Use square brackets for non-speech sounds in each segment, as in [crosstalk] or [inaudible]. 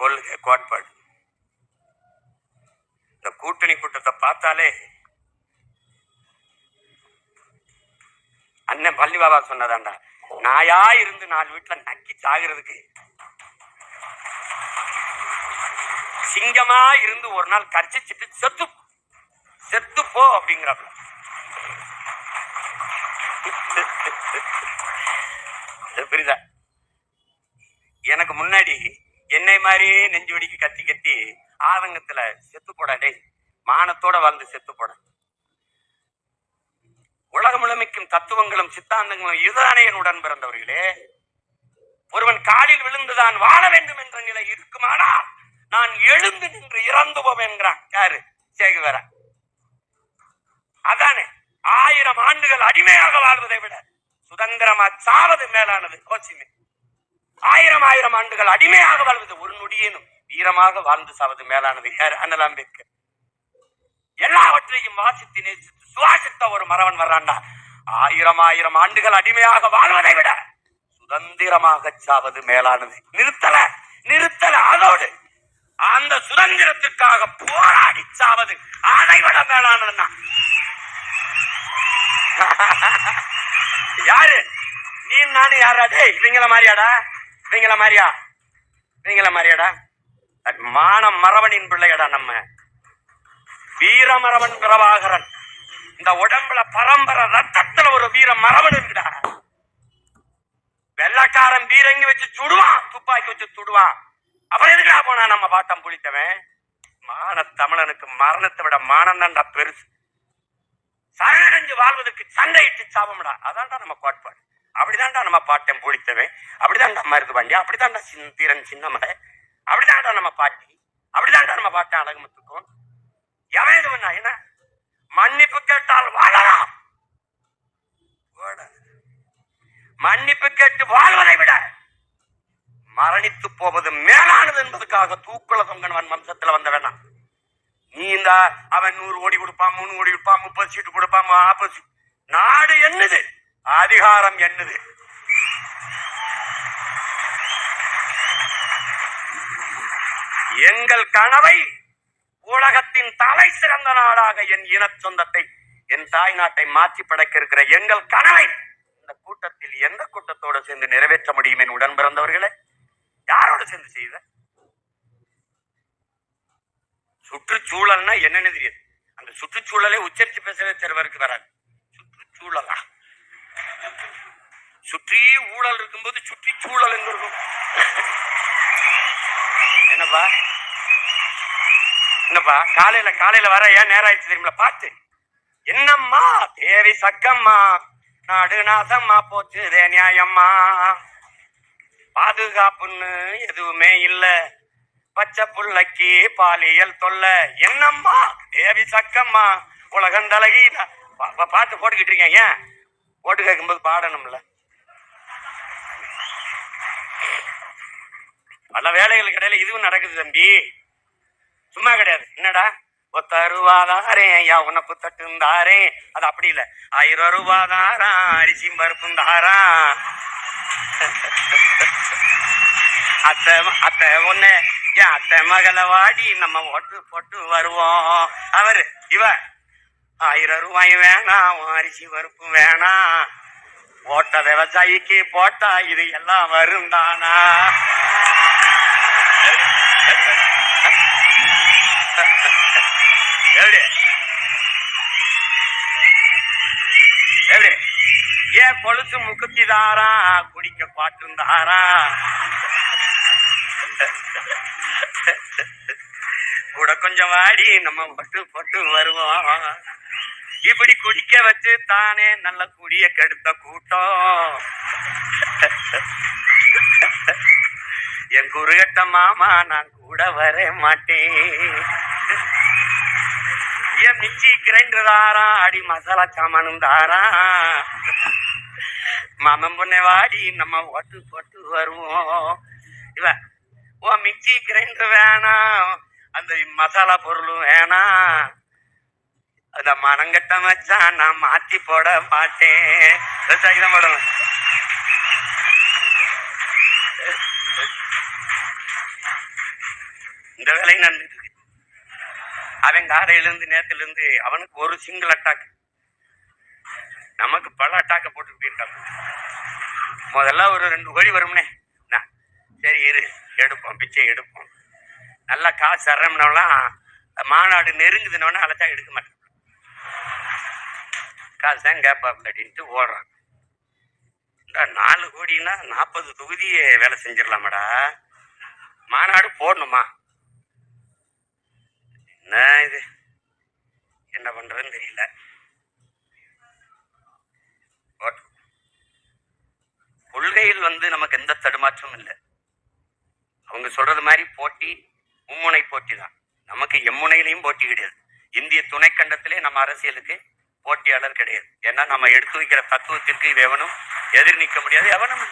கொள்கை கோட்பாடு. இந்த கூட்டணி கூட்டத்தை பார்த்தாலே அண்ணன் பள்ளி பாபா சொன்னதாண்டா நாயா இருந்து நாலு வீட்டுல நக்கி சாகிறதுக்கு. சிங்கமா இருந்து ஒரு நாள் கரிச்சிச்சுட்டு செத்து செத்து போ அப்படிங்கிறாப்ல. புரியுதா? எனக்கு முன்னாடி என்னை மாதிரியே நெஞ்சு வெடிக்கு கத்தி கத்தி ஆதங்கத்துல செத்து போடா டேய் மானத்தோட வாழ்ந்து செத்து போட. உலகம் முழுமைக்கும் தத்துவங்களும் சித்தாந்தங்களும் இதுதானே என் உடன் பிறந்தவர்களே ஒருவன் காலில் விழுந்துதான் வாழ வேண்டும் என்ற நிலை இருக்குமானால் நான் எழுந்து நின்று இறந்து போவேன் என்கிறான். யாரு? சேகுவர. அதானே ஆயிரம் ஆண்டுகள் அடிமையாக வாழ்வதை விட சுதந்திரமா சாவது மேலானது கோச்சிமே ஆயிரம் ஆயிரம் ஆண்டுகள் அடிமையாக வாழ்வது ஒரு நொடியேனும். வீரமாக வாழ்ந்து சாவது மேலானது யார்? அண்ணல் அம்பேத்கர். எல்லாவற்றையும் வாசித்து நேசித்து சுவாசித்த ஒரு மறவன் வர்றான்டா. ஆயிரம் ஆயிரம் ஆண்டுகள் அடிமையாக வாழ்வதை விட சுதந்திரமாக சாவது மேலானது. நிறுத்தல நிறுத்தல அதோடு அந்த சுதந்திரத்திற்காக போராடி சாவது அதை விட மேலானதுன்னா [laughs] யாரு? நீ நானு யாராடே இவங்கள மாதிரியாடா? நீங்கள மாதிரியா நீங்கள மாதிரியாடா மானம் மரவனின் பிள்ளையடா நம்ம. வீரமரவன் பிரபாகரன். இந்த உடம்புல பரம்பரை ரத்தத்துல ஒரு வீர மரவன் இருக்குடா. வெள்ளக்காரன் பீரங்கி வச்சு சுடுவான் துப்பாக்கி வச்சு சுடுவான். அப்புறம் எதுக்குடா போனா நம்ம பாட்டம் புளித்தவன்? மான தமிழனுக்கு மரணத்தை விட மானம் தான்டா பெருசு. சரணடைஞ்சு வாழ்வதற்கு சண்டையிட்டு சாபம்டா. அதான்டா நம்ம கோட்பாடு. அப்படிதான்டா நம்ம பாட்டன் புளித்தவன் அப்படிதான்டா மருது அப்படிதான்டா சின் தீரன் சின்னமலை. அப்படிதான்டா நம்ம பாட்டி. அப்படிதான்டா நம்ம பாட்டன் அழகுமுத்துக்கும் எவன் இது பண்ணா என்ன? மன்னிப்பு கேட்டால் வாழலாம். மன்னிப்பு கேட்டு வாழ்வதை விட மரணித்து போவது மேலானது என்பதற்காக தூக்குள தொங்கனவன் வம்சத்துல வந்த வேணாம் நீ இந்த அவன் நூறு ஓடி கொடுப்பான் மூணு கோடி கொடுப்பான் முப்பது சீட்டு கொடுப்பான் ஆப்போசிட் நாடு என்னது? அதிகாரம் என்னது எங்கள் கனவை உலகத்தின் தலை சிறந்த நாடாக என் இன சொந்தத்தை என் தாய் நாட்டை மாற்றி படைக்க இருக்கிற எங்கள் கனவை இந்த கூட்டத்தில் எந்த கூட்டத்தோடு சேர்ந்து நிறைவேற்ற முடியும் என் உடன் பிறந்தவர்களே யாரோடு சேர்ந்து செய்த? சுற்றுச்சூழல்னா என்னன்னு தெரியாது. அந்த சுற்றுச்சூழலை உச்சரித்து பேசவே சிறுவருக்கு வராது. சுற்றுச்சூழலா? சுற்றி ஊழல் இருக்கும்போது சுற்றி சூழல் எங்க இருக்கும்? என்னப்பா? என்னப்பா? காலையில காலையில வர ஏன் நேரம் ஆயிடுச்சு தெரியுமில பார்த்து. என்னம்மா? தேவி சக்கம்மா. நாடு நாசம்மா போச்சு இதே நியாயம்மா. பாதுகாப்புன்னு எதுவுமே இல்ல. பச்சை புள்ளைக்கு பாலியல் தொல்ல. என்னம்மா? தேவி சக்கம்மா. உலகம் தலகி பாட்டு போட்டுக்கிட்டு இருக்கேன் ஏன்? போட்டு கேட்கும்போது பாடணும்ல. பல வேலைகளுக்கு இடையில இதுவும் நடக்குது தம்பி. சும்மா கிடையாது. என்னடா? ஒத்தருவாதாரே ஐயா உனக்கு தட்டுந்தாரே. அது அப்படி இல்ல. ஆயிரம் ரூபாதாரா அரிசி பருப்பும் தாரா. அத்தை அத்தை ஒண்ணு ஏன் அத்தை மகளை வாடி நம்ம ஓட்டு போட்டு வருவோம். அவரு இவ ஆயிரம் ரூபாய் வேணாம் அரிசி பருப்பு வேணாம் போட்ட விவசாயிக்கு போட்டா இது எல்லாம் வரும் தானா எப்படி ஏன் கொலுசு முக்குத்தி தாரா குடிக்க பாட்டும் தாரா கூட கொஞ்சம் வாடி நம்ம பட்டு பட்டு வருவோம். இப்படி குடிக்க வச்சு தானே நல்ல குடிய கெடுத்த கூட்டம். என் குருகட்ட மாமா நான் கூட வர மாட்டேன். என் மிச்சி கிரைண்டர் தாரா அடி மசாலா சாமானும் தாரா. மாமன் பொண்ணை வாடி நம்ம ஓட்டு போட்டு வருவோம். இவ ஓ மிக்சி கிரைண்டர் வேணாம். அந்த மசாலா பொருளும் வேணாம். அந்த மனங்கட்ட மச்சான் நான் மாத்தி போட மாட்டேன். விவசாயி தான் போடணும். இந்த வேலையும் நடந்துட்டு இருக்கு. அவன் காலையில நேரத்துலேருந்து அவனுக்கு ஒரு சிங்கிள் அட்டாக் நமக்கு பல அட்டாக்க போட்டு போயிருக்காங்க முதல்ல ஒரு ரெண்டு கோடி வரும்னே. சரி இரு எடுப்போம் பிச்சை எடுப்போம். நல்லா காசு தர்றோம்னாலாம் மாநாடு நெருங்குதுனோடனே அழைச்சா எடுக்க மாட்டேன். காசு தான் கேட்பாப்ல அப்படின்ட்டு ஓடுறான். இந்த நாலு கோடின்னா நாற்பது தொகுதியை வேலை செஞ்சிடலாமாடா. மாநாடு போடணுமா? என்ன இது? என்ன பண்றதுன்னு தெரியல. போட்டு. கொள்கையில் வந்து நமக்கு எந்த தடுமாற்றமும் இல்லை. அவங்க சொல்றது மாதிரி போட்டி மும்முனை போட்டி தான். நமக்கு எம்முனையிலையும் போட்டி கிடையாது. இந்திய துணைக்கண்டத்திலே நம்ம அரசியலுக்கு போட்டியாளர் கிடையாது. ஏன்னா நம்ம எடுத்து வைக்கிற தத்துவத்திற்கு இது எவனும் எதிர் நிற்க முடியாது எவனும்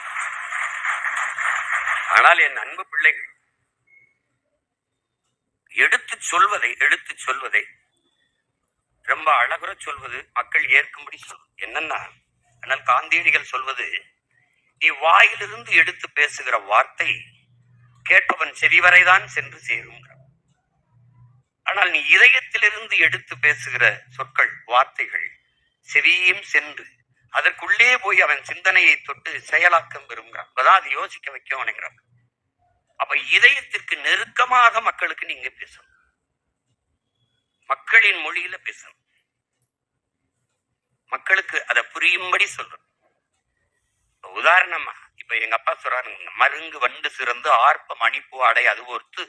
ஆனால் என் அன்பு பிள்ளைகள் எடுத்து சொல்வதை எடுத்து சொல்வதை ரொம்ப அழகுற சொல்வது மக்கள் ஏற்கும்படி சொல்வது என்னன்னா ஆனால் காந்தியடிகள் சொல்வது நீ வாயிலிருந்து எடுத்து பேசுகிற வார்த்தை கேட்பவன் செவிவரைதான் சென்று சேரும். ஆனால் நீ இதயத்திலிருந்து எடுத்து பேசுகிற சொற்கள் வார்த்தைகள் செவியும் சென்று அதற்குள்ளே போய் அவன் சிந்தனையை தொட்டு செயலாக்கம் பெறுங்கிறான் அதான் அது யோசிக்க வைக்க வணங்குறான் அப்ப இதயத்திற்கு நெருக்கமாக மக்களுக்கு நீங்க பேசணும். மக்களின் மொழியில பேசணும். மக்களுக்கு அதை புரியும்படி சொல்றோம் உதாரணமா இப்ப எங்க அப்பா சொல்றாரு மருங்கு வண்டு சிறந்து ஆர்ப்ப மணிப்பு அடை அது ஒருத்து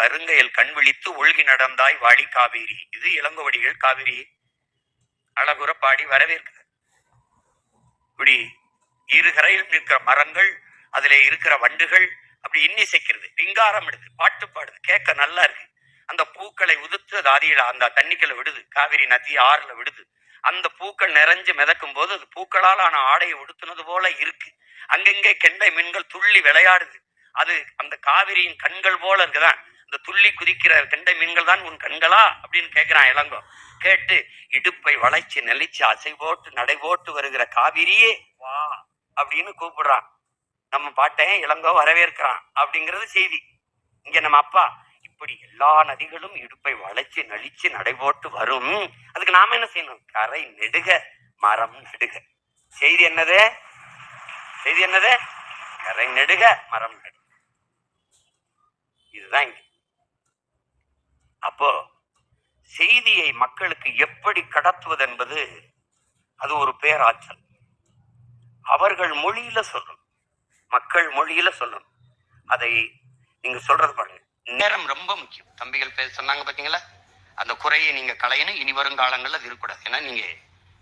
கருங்கையில் கண் விழித்து ஒழுகி நடந்தாய் வாடி காவேரி. இது இளங்கோவடிகள் காவிரி. அழகுற பாடி வரவேற்க. இப்படி இரு கரையில் நிற்கிற மரங்கள் அதுல இருக்கிற வண்டுகள் அப்படி இன்னிசைக்கிறது. ரிங்காரம் எடுது பாட்டு பாடுது கேட்க நல்லா இருக்கு. அந்த பூக்களை உதிர்த்து அது ஆதியில அந்த தண்ணிக்கல விடுது. காவிரி நதி ஆறுல விடுது. அந்த பூக்கள் நிறைஞ்சு மிதக்கும் போது அது பூக்களால் ஆன ஆடையை உடுத்துனது போல இருக்கு. அங்கங்கே கெண்டை மீன்கள் துள்ளி விளையாடுது. அது அந்த காவிரியின் கண்கள் போல இருக்குதான். இந்த துள்ளி குதிக்கிற கெண்டை மீன்கள் தான் உன் கண்களா? அப்படின்னு கேட்கிறான் இளங்கோ. கேட்டு இடுப்பை வளைச்சு நெளிச்சு அசை போட்டு நடை போட்டு வருகிற காவிரியே வா அப்படின்னு கூப்பிடுறான். நம்ம பாட்டையும் இளங்கோ வரவேற்கிறான் அப்படிங்கிறது செய்தி. இங்க நம்ம அப்பா இப்படி எல்லா நதிகளும் இடுப்பை வளைச்சு நலிச்சு நடைபோட்டு வரும். அதுக்கு நாம என்ன செய்யணும்? கரை நெடுக மரம் நடுக. செய்தி என்னது? செய்தி என்னது? கரை நெடுக மரம் நடுக. இதுதான் இங்க. அப்போ செய்தியை மக்களுக்கு எப்படி கடத்துவது என்பது அது ஒரு பேராற்றல். அவர்கள் மொழியில சொல்லணும். மக்கள் மொழியில சொல்லணும். அதை நீங்க சொல்றது பாருங்க. நேரம் ரொம்ப முக்கியம். தம்பிகள் பேச சொன்னாங்க பாத்தீங்களா? அந்த குறையை நீங்க களையணும். இனி வரும் காலங்களில் அது இருக்கக்கூடாது. ஏன்னா நீங்க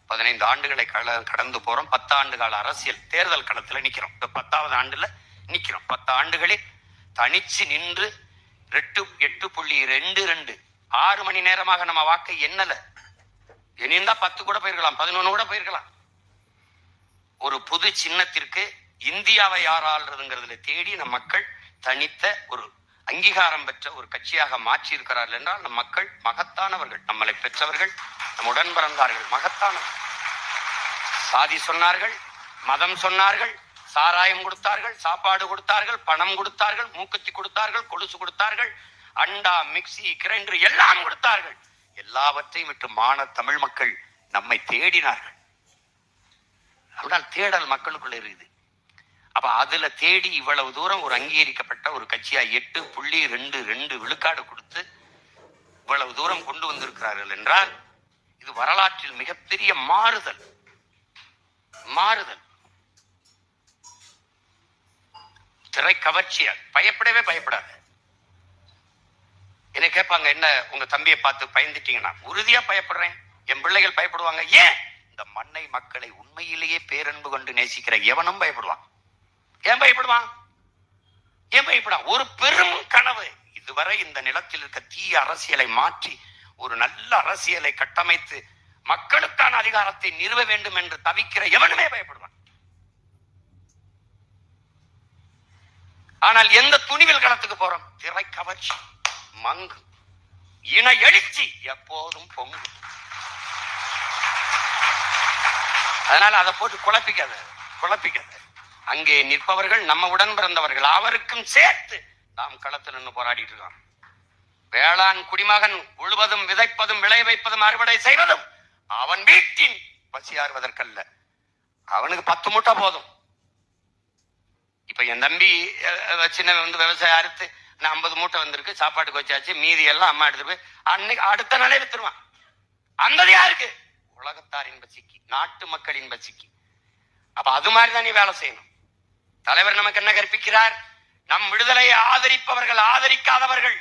பதினைந்து ஆண்டுகளை கல கடந்து போறோம். பத்து ஆண்டு கால அரசியல் தேர்தல் களத்துல நிக்கிறோம். இப்ப பத்தாவது ஆண்டுல நிக்கிறோம். பத்து ஆண்டுகளில் தனிச்சு நின்று ரெட்டு எட்டு புள்ளி ரெண்டு ரெண்டு. ஆறு மணி நேரமாக நம்ம வாக்கை எண்ணல. இனிந்தா பத்து கூட போயிருக்கலாம் பதினொன்னு கூட போயிருக்கலாம். ஒரு புது சின்னத்திற்கு இந்தியாவை யார் ஆள்றதுங்கிறதுல தேடி நம் மக்கள் தனித்த ஒரு அங்கீகாரம் பெற்ற ஒரு கட்சியாக மாற்றி இருக்கிறார்கள் என்றால் நம் மக்கள் மகத்தானவர்கள். நம்மளை பெற்றவர்கள் நம் உடன் பிறந்தார்கள் மகத்தானவர்கள். சாதி சொன்னார்கள் மதம் சொன்னார்கள் சாராயம் கொடுத்தார்கள் சாப்பாடு கொடுத்தார்கள் பணம் கொடுத்தார்கள் மூக்குத்தி கொடுத்தார்கள் கொலுசு கொடுத்தார்கள் அண்டா மிக்சி கிரைண்டர் எல்லாம் கொடுத்தார்கள். எல்லாவற்றையும் விட்டு மான தமிழ் மக்கள் நம்மை தேடினார்கள். அப்படினால் தேடல் மக்களுக்குள்ள இருக்குது. அப்ப அதுல தேடி இவ்வளவு தூரம் ஒரு அங்கீகரிக்கப்பட்ட ஒரு கட்சியா எட்டு புள்ளி ரெண்டு ரெண்டு விழுக்காடு கொடுத்து இவ்வளவு தூரம் கொண்டு வந்திருக்கிறார்கள் என்றால் இது வரலாற்றில் மிகப்பெரிய மாறுதல். மாறுதல். திரை கவர்ச்சியா பயப்படவே பயப்படாது. என்ன கேட்பாங்க என்ன உங்க தம்பியை பார்த்து பயந்துட்டீங்கன்னா? உறுதியா பயப்படுறேன். என் பிள்ளைகள் பயப்படுவாங்க. ஏன்? இந்த மண்ணை மக்களை உண்மையிலேயே பேரன்பு கொண்டு நேசிக்கிற எவனும் பயப்படுவான். ஏன் பயப்படுவான்? ஏன் பயப்படான் ஒரு பெரும் கனவு. இதுவரை இந்த நிலத்தில் இருக்க தீய அரசியலை மாற்றி ஒரு நல்ல அரசியலை கட்டமைத்து மக்களுக்கான அதிகாரத்தை நிறுவ வேண்டும் என்று தவிக்கிற எவனுமே பயப்படுவான். ஆனால் எந்த துணிவில் களத்துக்கு போறோம்? திரை கவர்ச்சி மங்கு இன எழுச்சி எப்போதும் பொங்கு அதனால அதை போட்டு குழப்பிக்காத குழப்பிக்காத. அங்கே நிற்பவர்கள் நம்ம உடன் பிறந்தவர்கள் அவருக்கும் சேர்த்து நாம் களத்தில் நின்று போராடிட்டு இருக்கோம். வேளாண் குடிமகன் உழுவதும் விதைப்பதும் விளை வைப்பதும் அறுவடை செய்வதும் அவன் வீட்டின் பசியாறுவதற்கல்ல அவனுக்கு பத்து மூட்டை போதும். இப்ப என் தம்பி சின்ன வந்து விவசாயம் அறுத்து நான் ஐம்பது மூட்டை வந்திருக்கு சாப்பாட்டுக்கு வச்சாச்சு மீதி எல்லாம் அம்மா எடுத்துட்டு போய் அன்னைக்கு அடுத்த நாளே வித்துருவான். அந்த யாருக்கு? உலகத்தாரின் பசிக்கு நாட்டு மக்களின் பசிக்கு அப்ப அது மாதிரி தான் நீ வேலை செய்யணும். தலைவர் நமக்கு என்ன கற்பிக்கிறார்? நம் விடுதலையை ஆதரிப்பவர்கள் ஆதரிக்காதவர்கள்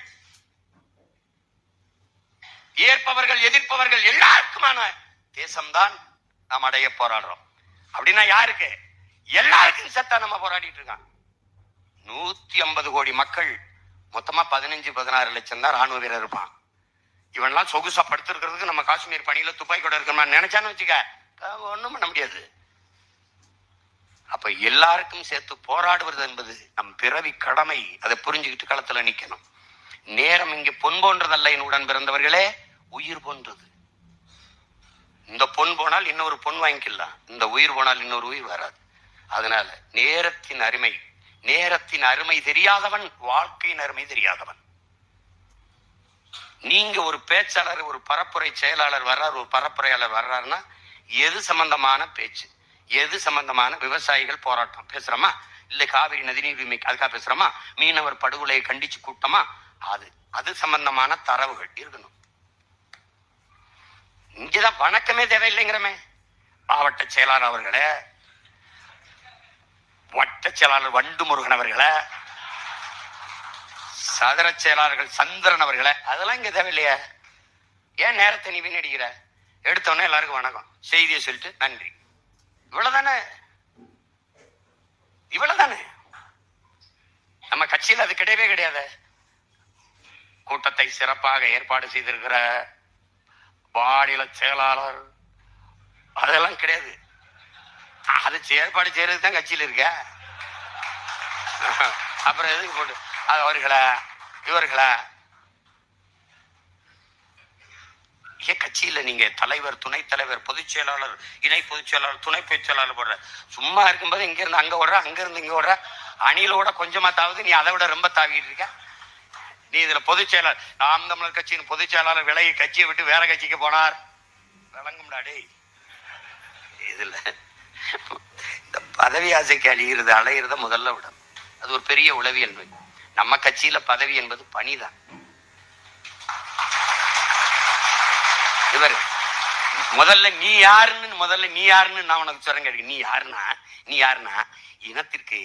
ஏற்பவர்கள் எதிர்ப்பவர்கள் எல்லாருக்குமான தேசம்தான் நாம் அடைய போராடுறோம். அப்படின்னா யாருக்கு? எல்லாருக்கும் செத்தா நம்ம போராடிட்டு இருக்கான். நூத்தி ஐம்பது கோடி மக்கள் மொத்தமா பதினஞ்சு பதினாறு லட்சம் தான் ராணுவ வீரர் இருப்பான். இவன்லாம் சொகுசா படுத்திருக்கிறதுக்கு நம்ம காஷ்மீர் பணியில துப்பாக்கி கூட இருக்கணும்னு நினைச்சான்னு வச்சுக்க ஒண்ணும் பண்ண முடியாது. அப்ப எல்லாருக்கும் சேர்த்து போராடுவது என்பது நம் பிறவி கடமை. அதை புரிஞ்சுக்கிட்டு களத்துல நிக்கணும். நேரம் இங்கே பொன் போன்றதல்ல என் உடன் பிறந்தவர்களே. உயிர் போன்றது. இந்த பொன் போனால் இன்னொரு பொன் வாங்கிக்கலாம். இந்த உயிர் போனால் இன்னொரு உயிர் வராது. அதனால நேரத்தின் அருமை நேரத்தின் அருமை தெரியாதவன் வாழ்க்கையின் அருமை தெரியாதவன். நீங்க ஒரு பேச்சாளர் ஒரு பரப்புரை செயலாளர் வர்றார் ஒரு பரப்புரையாளர் வர்றாருன்னா எது சம்பந்தமான பேச்சு? எது சம்பந்தமான விவசாயிகள் போராட்டம்? பேசுறோமா? இல்ல காவிரி நதிநீர் உரிமை அதுக்காக பேசுறோமா? மீனவர் படுகொலையை கண்டிச்சு கூட்டமா? அது அது சம்பந்தமான தரவுகள் இருக்கணும். இங்கதான் வணக்கமே தேவையில்லைங்கிறமே. மாவட்ட செயலாளர் அவர்களே வட்ட செயலாளர் வண்டு முருகன் அவர்களை சதுர செயலாளர்கள் சந்திரன் அவர்களை அதெல்லாம் இங்கே தேவையில்லையா. ஏன் நேரத்தை நீ வீணடிக்கிற? எடுத்தோடனே எல்லாருக்கும் வணக்கம். செய்தியை சொல்லிட்டு நன்றி. இவ்வளோதானே இவ்வளவுதானே? நம்ம கட்சியில் அது கிடையவே கிடையாது. கூட்டத்தை சிறப்பாக ஏற்பாடு செய்திருக்கிற மாநில செயலாளர் அதெல்லாம் கிடையாது. அது செயற்பாடு செய்யறது தான் கட்சியில் இருக்க. அப்புறம் எதுக்கு போட்டு அவர்களா இவர்களா. ஏன் கட்சியில் நீங்க தலைவர் துணைத் தலைவர் பொதுச் செயலாளர் இணை பொதுச் செயலாளர் துணை பொதுச் செயலாளர் போடுற சும்மா இருக்கும்போது இங்க இருந்து அங்க ஓடுற அங்க இருந்து இங்க ஓடுற அணிலோட கொஞ்சமா தாவது நீ அதை விட ரொம்ப தாவிட்டு இருக்க. நீ இதுல பொதுச் செயலாளர் நாம் தமிழர் கட்சியின் பொதுச் செயலாளர் விலகி கட்சியை விட்டு வேற கட்சிக்கு போனார். விளங்கும்டா டேய் இதுல இந்த பதவி ஆசைக்கு அழிகிறது அலையிறத முதல்ல விட அது ஒரு பெரிய உளவியல் நோய் நம்ம கட்சியில பதவி என்பது பணிதான். இவர் முதல்ல நீ யாருன்னு முதல்ல நீ யாருன்னு நான் உனக்கு சொல்றேன் கேட்க நீ யாருன்னா நீ யாருன்னா இனத்திற்கு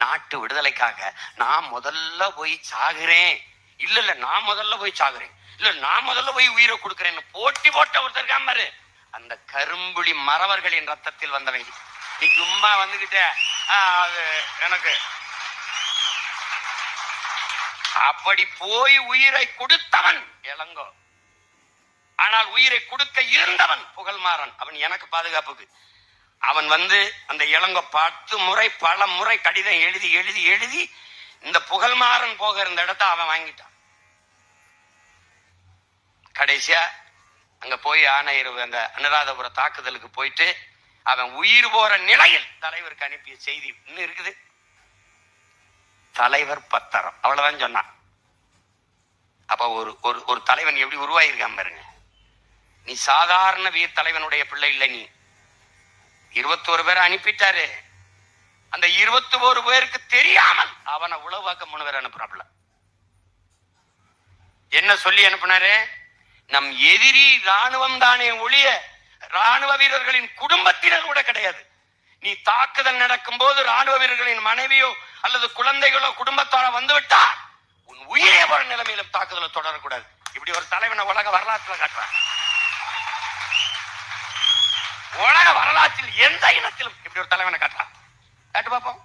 நாட்டு விடுதலைக்காக நான் முதல்ல போய் சாகுறேன். இல்ல இல்ல நான் முதல்ல போய் சாகுறேன். இல்ல நான் முதல்ல போய் உயிரை கொடுக்குறேன்னு போட்டி போட்ட ஒருத்தர் இருக்கான் பாரு. அந்த கரும்புலி மறவர்களின் ரத்தத்தில் வந்தவங்க நீ சும்மா வந்துகிட்ட. அது எனக்கு. அப்படி போய் உயிரை கொடுத்தவன் இளங்கோ. ஆனால் உயிரை கொடுக்க இருந்தவன் புகழ்மாறன். அவன் எனக்கு பாதுகாப்புக்கு. அவன் வந்து அந்த இளங்கோ பத்து முறை பல முறை கடிதம் எழுதி எழுதி எழுதி இந்த புகழ்மாறன் போக இருந்த இடத்த அவன் வாங்கிட்டான். கடைசியா அங்க போய் ஆணையர் அந்த அனுராதபுர தாக்குதலுக்கு போயிட்டு அவன் உயிர் போற நிலையில் தலைவருக்கு அனுப்பிய செய்தி இன்னும் இருக்குது. தலைவர் பத்தரம். அவ்வளவுதான் சொன்னான். அப்ப ஒரு ஒரு ஒரு தலைவன் எப்படி உருவாயிருக்கான் பாருங்க. நீ சாதாரண வீர் தலைவனுடைய பிள்ளை இல்லை நீ. இருபத்தோரு பேரை அனுப்பிட்டாரு. அந்த இருபத்தி ஒரு பேருக்கு தெரியாமல் அவனை உளவாக்க மூணு பேர் அனுப்புறாப்ல என்ன சொல்லி அனுப்புனாரு? நம் எதிரி ராணுவம் தானே ஒழிய ராணுவ வீரர்களின் குடும்பத்தினர் கூட கிடையாது. நீ தாக்குதல் நடக்கும் போது ராணுவ வீரர்களின் மனைவியோ அல்லது குழந்தைகளோ குடும்பத்தார வந்துவிட்டா உன் உயிரே போற நிலைமையில தாக்குதலை தொடரக்கூடாது. இப்படி ஒரு தலைவனை உலக வரலாற்றுல காட்டுறான் உலக வரலாற்றில் எந்த இனத்திலும் இப்படி ஒரு தலைவனை காட்டுறான் காட்டு பார்ப்போம்